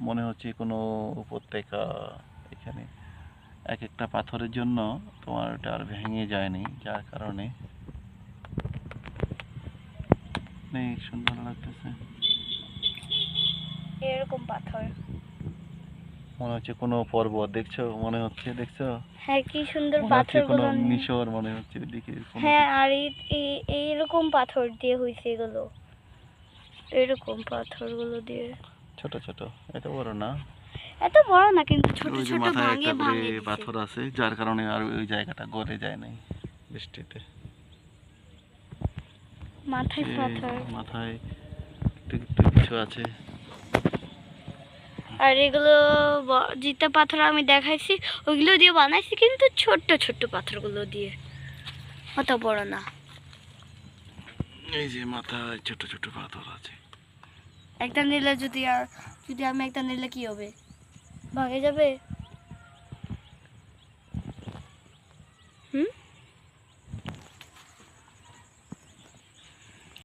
মনে হচ্ছে কোনো উপত্যকা এখানে এক একটা পাথরের জন্য তোমার এটা আর ভেঙে যায়নি যার কারণে অনেক সুন্দর লাগতেছে। এরকম পাথর। মনে হচ্ছে কোনো পর্বত দেখছ? মনে হচ্ছে দেখছ? হ্যাঁ কি সুন্দর হচ্ছে কোনো মিশর মনে হচ্ছে ওইদিকে হ্যাঁ আর এই- এইরকম পাথর দিয়ে হয়েছে এগুলো। এরকম পাথরগুলো দিয়ে। ছোট ছোট। এত বড় না। এত বড় না কিন্তু ছোট ছোট ভাঙে ভাঙে। পাথর আছে যার কারণে আর ওই জায়গাটা গলে যায় নাই বৃষ্টিতে। মাথায় পাথর। মাথায় কিছু আছে। আর এগুলো জিতে পাথর আমি দেখাইছি ওইগুলো দিয়ে বানাইছি কিন্তু ছোট্ট ছোট্ট পাথরগুলো দিয়ে। অত বড় না। এই যে মাথায় ছোট ছোট পাথর আছে। एक निर्लज जो जो एक निर्ल की भागे जाए हम्म